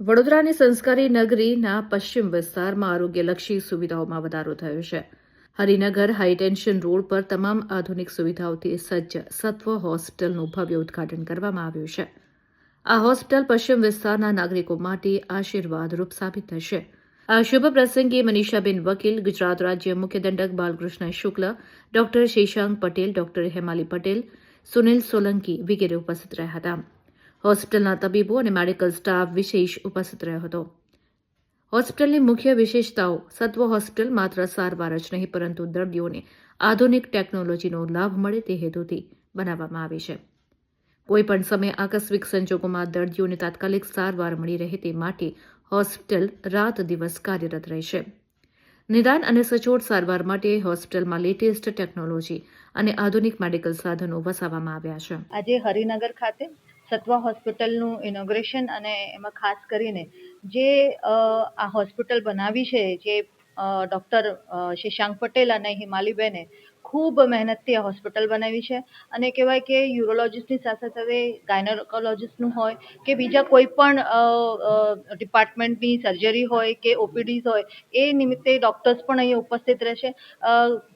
વડોદરાની સંસ્કારી નગરીના પશ્ચિમ વિસ્તારમાં આરોગ્યલક્ષી સુવિધાઓમાં વધારો થયો છે. હરિનગર હાઈટેન્શન રોડ પર તમામ આધુનિક સુવિધાઓથી સજ્જ સત્વ હોસ્પિટલનું ભવ્ય ઉદ્ઘાટન કરવામાં આવ્યું છે. આ હોસ્પિટલ પશ્ચિમ વિસ્તારના નાગરિકો માટે આશીર્વાદરૂપ સાબિત થશે. આ શુભ પ્રસંગે મનીષાબેન વકીલ, ગુજરાત રાજ્ય મુખ્ય દંડક બાલકૃષ્ણ શુક્લ, ડોક્ટર શેશાંક પટેલ, ડોક્ટર હેમાલી પટેલ, સુનિલ સોલંકી વગેરે ઉપસ્થિત રહ્યા હતા. હોસ્પિટલના તબીબો અને મેડિકલ સ્ટાફ વિશેષ ઉપસ્થિત રહ્યો હતો. હોસ્પિટલની મુખ્ય વિશેષતાઓ, સત્વ હોસ્પિટલ માત્ર સારવાર જ નહીં, પરંતુ દર્દીઓને આધુનિક ટેકનોલોજીનો લાભ મળે તે હેતુથી બનાવવામાં આવી છે. કોઈપણ સમયે આકસ્મિક સંજોગોમાં દર્દીઓને તાત્કાલિક સારવાર મળી રહે તે માટે હોસ્પિટલ રાત દિવસ કાર્યરત રહેશે. નિદાન અને સચોટ સારવાર માટે હોસ્પિટલમાં લેટેસ્ટ ટેકનોલોજી અને આધુનિક મેડિકલ સાધનો વસાવવામાં આવ્યા છે. આજે હરિનગર ખાતે સત્વા હોસ્પિટલનું ઇનોગ્રેશન અને એમાં ખાસ કરીને જે આ હોસ્પિટલ બનાવી છે જે ડૉક્ટર શશાંક પટેલ અને હિમાલીબેને ખૂબ મહેનતથી આ હોસ્પિટલ બનાવી છે. અને કહેવાય કે યુરોલોજિસ્ટની સાથે સાથે ગાયનેકોલોજિસ્ટનું હોય કે બીજા કોઈ પણ ડિપાર્ટમેન્ટની સર્જરી હોય કે ઓપીડીઝ હોય, એ નિમિત્તે ડૉક્ટર્સ પણ અહીંયા ઉપસ્થિત રહેશે.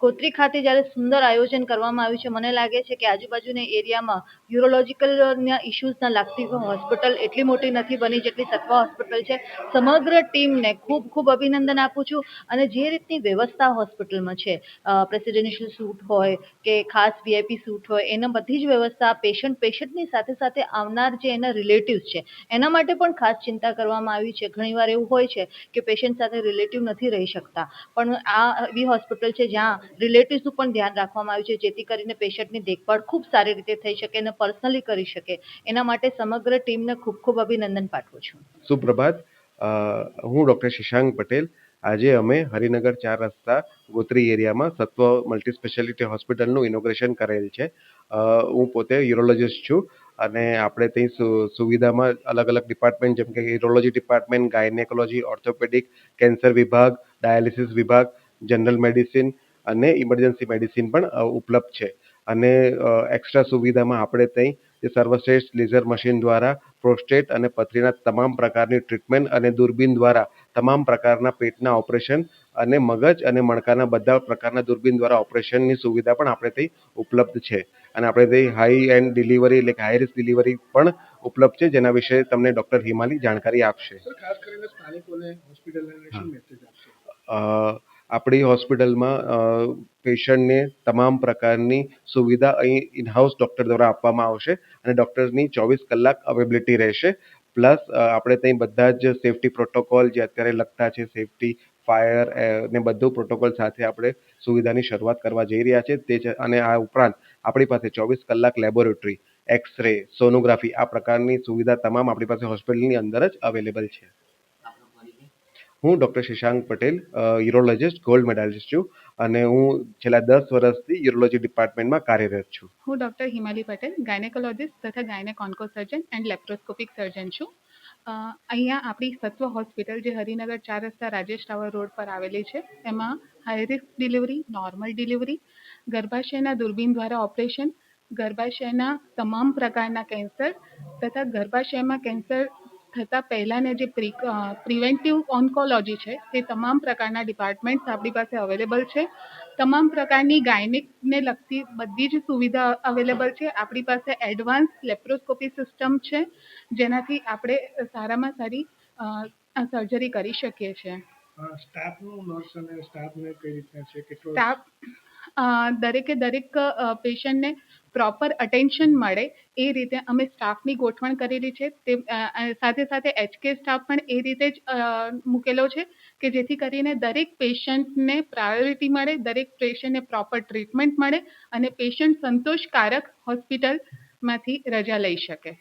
ગોત્રી ખાતે જ્યારે સુંદર આયોજન કરવામાં આવ્યું છે, મને લાગે છે કે આજુબાજુના એરિયામાં યુરોલોજિકલના ઇશ્યુઝના લાગતી હોસ્પિટલ એટલી મોટી નથી બની જેટલી સત્વા હોસ્પિટલ છે. સમગ્ર ટીમને ખૂબ ખૂબ અભિનંદન આપું છું. અને જે રીતની વ્યવસ્થા હોસ્પિટલમાં છે પ્રેસિડેન્શિયલ સૂટ હોય કે ખાસ વીઆઈપી સૂટ હોય, એના બધી જ વ્યવસ્થા પેશન્ટ પેશન્ટની સાથે સાથે આવનાર જે એના રિલેટિવ્સ છે, એના માટે પણ ખાસ ચિંતા કરવામાં આવી છે. ઘણીવાર એવું હોય છે કે પેશન્ટ સાથે રિલેટિવ નથી રહી શકતા. પણ આ એવી હોસ્પિટલ છે જ્યાં રિલેટિવ્સનું પણ ધ્યાન રાખવામાં આવ્યું છે, જેથી કરીને પેશન્ટની દેખભાળ ખૂબ સારી રીતે થઈ શકે અને પર્સનલી કરી શકે. એના માટે સમગ્ર ટીમને ખૂબ ખૂબ અભિનંદન પાઠવું છું. સુપ્રભાત હું ડૉક્ટર શશાંક પટેલ આજે અમે હરિનગર ચાર રસ્તા ગોત્રી એરિયામાં સત્વ મલ્ટી સ્પેશિયાલિટી હોસ્પિટલનું ઇનોગ્રેશન કરેલ છે. હું પોતે યુરોલોજિસ્ટ છું અને આપણે ત્યાં સુવિધામાં અલગ અલગ ડિપાર્ટમેન્ટ જેમ કે urology department, gynaecology, orthopaedic, cancer વિભાગ, ડાયાલિસિસ વિભાગ, જનરલ મેડિસિન અને ઇમરજન્સી મેડિસિન પણ ઉપલબ્ધ છે. અને એક્સ્ટ્રા સુવિધામાં આપણે ત્યાં જે સર્વશ્રેષ્ઠ લેઝર મશીન દ્વારા પ્રોસ્ટેટ અને પથરીના તમામ પ્રકારની ટ્રીટમેન્ટ અને દૂરબીન દ્વારા તમામ પ્રકારના પેટના ઓપરેશન અને મગજ અને મણકાના બધા પ્રકારના દૂરબીન દ્વારા ઓપરેશનની સુવિધા પણ આપણે ત્યાં ઉપલબ્ધ છે. અને આપણે ત્યાં હાઈ એન્ડ ડિલિવરી એટલે કે હાઈ રિસ્ક ડિલિવરી પણ ઉપલબ્ધ છે જેના વિશે તમને ડૉક્ટર હિમાલી જાણકારી આપશે. ખાસ કરીને સ્થાનિકોને હોસ્પિટલને મેસેજ આપશે. આપણી હોસ્પિટલમાં પેશન્ટને તમામ પ્રકારની સુવિધા અહીં ઇનહાઉસ ડૉક્ટર દ્વારા આપવામાં આવશે અને ડૉક્ટર્સની ચોવીસ કલાક અવેબિલિટી રહેશે. પ્લસ આપણે ત્યાં બધા જ સેફટી પ્રોટોકોલ જે અત્યારે લગતા છે સેફટી ફાયર ને બધું પ્રોટોકોલ સાથે આપણે સુવિધાની શરૂઆત કરવા જઈ રહ્યા છે. તે છે અને આ ઉપરાંત આપણી પાસે ચોવીસ કલાક લેબોરેટરી એક્સ રે સોનોગ્રાફી આ પ્રકારની સુવિધા તમામ આપણી પાસે હોસ્પિટલની અંદર જ અવેલેબલ છે. હું doctor Shashank Patel urologist gold medalist છું અને હું છેલ્લા દસ વર્ષથી યુરોલોજી ડિપાર્ટમેન્ટમાં કાર્યરત છું. હું ડૉક્ટર હિમાલી પટેલ ગાયનેકોલોજિસ્ટ તથા gynaec onco surgeon and laparoscopic surgeon છું અહીંયા આપણી સત્વ હોસ્પિટલ જે હરિનગર ચાર રસ્તા રાજેશ ટાવર રોડ પર આવેલી છે, એમાં high risk delivery normal delivery ગર્ભાશયના દૂરબીન દ્વારા ઓપરેશન ગર્ભાશયના તમામ પ્રકારના કેન્સર તથા ગર્ભાશયમાં કેન્સર થતાં પહેલાંને જે પ્રી પ્રિવેન્ટિવ ઓન્કોલોજી છે તે તમામ પ્રકારના ડિપાર્ટમેન્ટ્સ આપણી પાસે અવેલેબલ છે. તમામ પ્રકારની ગાયનિકને લગતી બધી જ સુવિધા અવેલેબલ છે. આપણી પાસે એડવાન્સ લેપ્રોસ્કોપી સિસ્ટમ છે જેનાથી આપણે સારામાં સારી સર્જરી કરી શકીએ છીએ. સ્ટાફનું નર્સ અને સ્ટાફને કઈ રીતના છે? કેટલો સ્ટાફ દરેકે દરેક પેશન્ટને પ્રોપર અટેન્શન મળે એ રીતે અમે સ્ટાફની ગોઠવણ કરેલી છે. તે સાથે સાથે એચકે સ્ટાફ પણ એ રીતે જ મૂકેલો છે કે જેથી કરીને દરેક પેશન્ટને પ્રાયોરિટી મળે, દરેક પેશન્ટને પ્રોપર ટ્રીટમેન્ટ મળે અને પેશન્ટ સંતોષકારક હોસ્પિટલમાંથી રજા લઈ શકે.